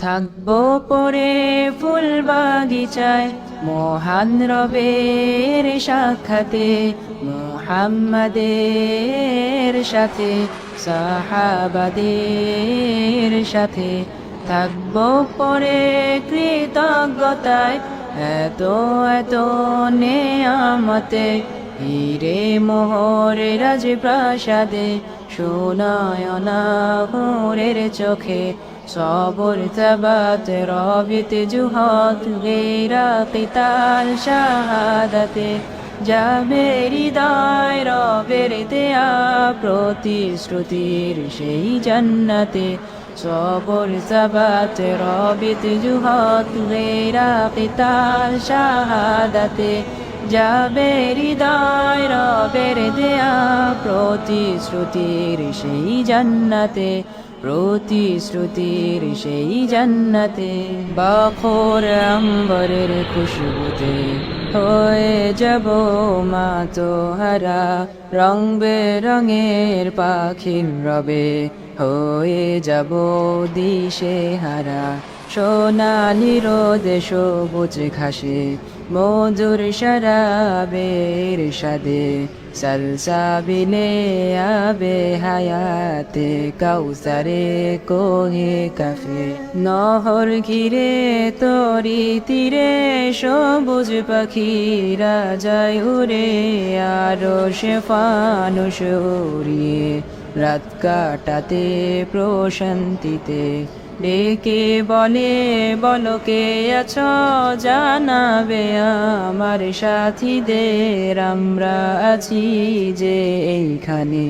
থাকব পরে ফুল বাগিচায়, মহান রবের সাক্ষাতে, মুহাম্মাদের সাথে, সাহাবাদের সাথে থাকব পরে কৃতজ্ঞতায়, এত এত নেয়ামতে হিরে মোহর রাজপ্রাসাদে, সোনায়না হুরের চোখে তবাত রবিত জুহাত গেরা কিতাল শাহাদাতে যাবে হৃদয় রবের দেয়া প্রতিশ্রুতির সেই জান্নাতে। সবর তবাত রবিত জুহাত গেরা কিতাল শাহাদাতে যাবে হৃদয় রবের দেয়া প্রতিশ্রুতির সেই জান্নাতে, প্রতিশ্রুতির সেই জান্নাতে। বাখর আম্বরের খুশবুতে হয়ে যাব মা তো হারা রং বেরঙের পাখির রবে হয়ে যাব দিশে হারা সোনালি রোদে সবুজ ঘাসে, মধুর শরাবের সাদে সলসাবিলে আবে হায়াতে, কাউসারে কোহে কাফে। নহর ঘিরে তরি তীরে সবুজ পাখিরা যায় উরে আরও সে ফানুষ রাত কাটাতে প্রশান্তিতে। ডেকে বলে বলকে আছ? জানাবে আমার সাথীদের আমরা আছি যে এইখানে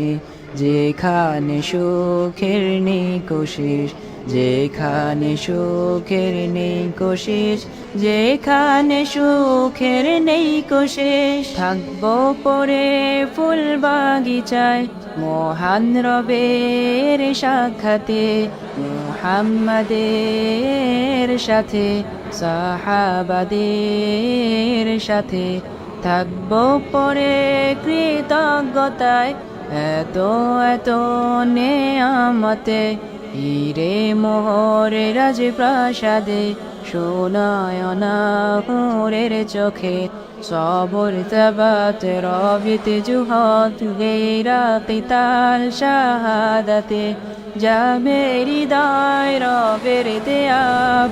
যেখানে সুখের নিকোশেষ যেখানে সুখের নেই কোশিস যেখানে সুখের নেই কোশিস থাকব পরে ফুল বাগিচায়, মহান রবের সাক্ষাতে, মুহাম্মাদের সাথে, সাহাবাদের সাথে। থাকব পরে কৃতজ্ঞতায়, এত এত নেয়ামতে হিরে মোহরে রাজপ্রাসাদে সোনায়না হুরের চোখে সবর তবাত রবিত জুহত গেরা কিতাল শাহাদাতে। যাবে দায় রবের দেয়া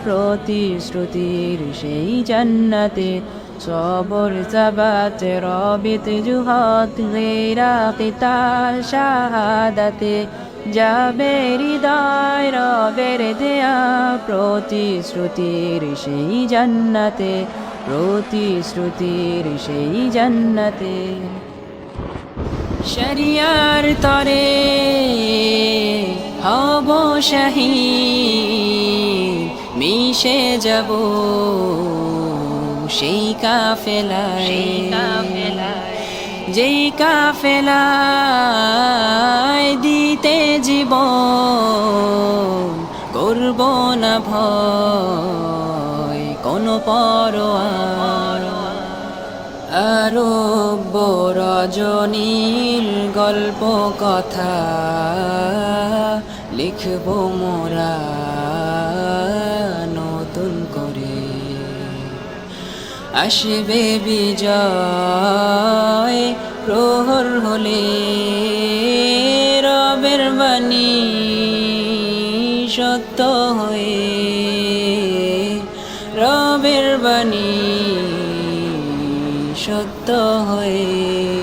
প্রতিশ্রুতির সেই জান্নাতে। সবর তবাত রবিত জুহত গেরা কিতাল শাহাদাতে। যাবে হৃদয় রবের দেয়া প্রতিশ্রুতির সেই জান্নাতে প্রতিশ্রুতির সেই জান্নাতে। শরিয়ার তরে হব শাহীদ মিশে যাব সেই কাফেলায়। যেই কাফেলায় দিতে জীব করব না ভয়, কোনো পরোয়ার। আরও রজনীর গল্প কথা লিখব মোরা নতুন করে। আসবে বিজয় প্রহর হলে সত্য হয়ে রবের বাণী সত্য হয়ে